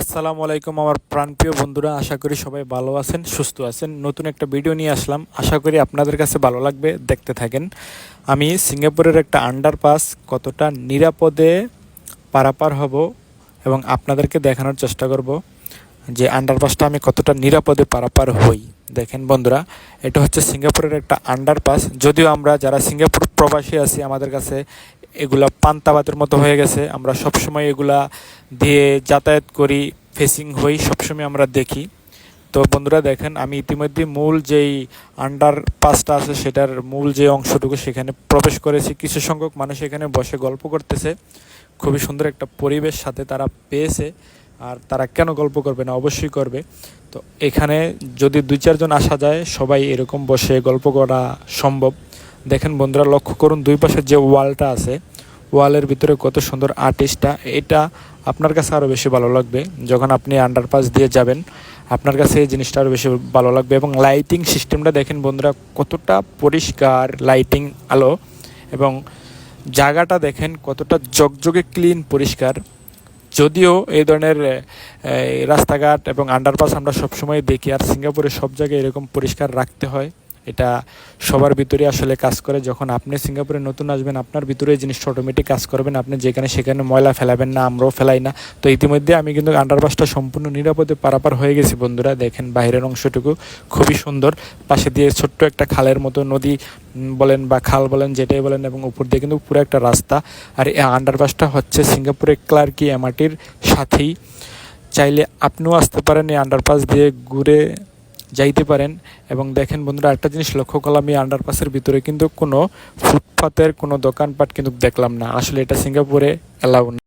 আসসালামু আলাইকুম আমার প্রাণপ্রিয় বন্ধুরা, আশা করি সবাই ভালো আছেন, সুস্থ আছেন। নতুন একটা ভিডিও নিয়ে আসলাম। আশা করি আপনাদের কাছে ভালো লাগবে, দেখতে থাকেন। আমি সিঙ্গাপুরের একটা আন্ডারপাস কতটা নিরাপদে পারাপার হব এবং আপনাদেরকে দেখানোর চেষ্টা করব যে আন্ডারপাসটা আমি কতটা নিরাপদে পারাপার হই। দেখেন বন্ধুরা, এটা হচ্ছে সিঙ্গাপুরের একটা আন্ডারপাস যদিও আমরা যারা সিঙ্গাপুর প্রবাসী আছি, আমাদের কাছে এগুলা পান্তাবাতের মতো হয়ে গেছে। আমরা সবসময় এগুলা দিয়ে যাতায়াত করি ফেসিং হই, সবসময় আমরা দেখি। তো বন্ধুরা দেখেন, আমি ইতিমধ্যে মূল যেই আন্ডার পাসটা আছে, সেটার মূল যে অংশটুকু সেখানে প্রবেশ করেছি। কিছু সংখ্যক মানুষ এখানে বসে গল্প করতেছে। খুবই সুন্দর একটা পরিবেশ সাথে তারা পেয়েছে। আর তারা কেন গল্প করবে না? অবশ্যই করবে। তো এখানে যদি দুই চারজন আসা যায়, সবাই এরকম বসে গল্প করা সম্ভব। দেখেন বন্ধুরা, লক্ষ্য করুন, দুই পাশে যে ওয়ালটা আছে, ওয়ালের ভিতরে কত সুন্দর আর্টিস্টটা এটা আপনার কাছে আরও বেশি ভালো লাগবে। যখন আপনি আন্ডারপাস দিয়ে যাবেন, আপনার কাছে এই জিনিসটা আরও বেশি ভালো লাগবে। এবং লাইটিং সিস্টেমটা দেখেন বন্ধুরা, কতটা পরিষ্কার লাইটিং আলো। এবং জায়গাটা দেখেন, কতটা জগজগে ক্লিন পরিষ্কার। যদিও এই ধরনের রাস্তাঘাট এবং আন্ডারপাস আমরা সবসময় দেখি, আর সিঙ্গাপুরে সব জায়গায় এরকম পরিষ্কার রাখতে হয়। এটা সবার ভিতরে আসলে কাজ করে। যখন আপনি সিঙ্গাপুরে নতুন আসবেন, আপনার ভিতরে এই জিনিসটা অটোমেটিক কাজ করবেন। আপনি যেখানে সেখানে ময়লা ফেলাবেন না, আমরাও ফেলাই না। তো ইতিমধ্যে আমি কিন্তু আন্ডারপাসটা সম্পূর্ণ নিরাপদে পারাপার হয়ে গেছি বন্ধুরা। দেখেন বাইরের অংশটুকু খুবই সুন্দর। পাশে দিয়ে ছোট্ট একটা খালের মতো নদী বলেন বা খাল বলেন, যেটাই বলেন, এবং উপর দিয়ে কিন্তু পুরো একটা রাস্তা। আর এই আন্ডারপাসটা হচ্ছে সিঙ্গাপুরের ক্লার্কি এমআরটির সাথেই। চাইলে আপনিও আসতে পারেন এই আন্ডারপাস দিয়ে ঘুরে। যাইতে পারেন। এবং দেখেন বন্ধুরা একটা জিনিস লক্ষ্য করলাম, এই আন্ডারপাসের ভিতরে কিন্তু কোনো ফুটপাতের কোনো দোকানপাট কিন্তু দেখলাম না। আসলে এটা সিঙ্গাপুরে অ্যালাউ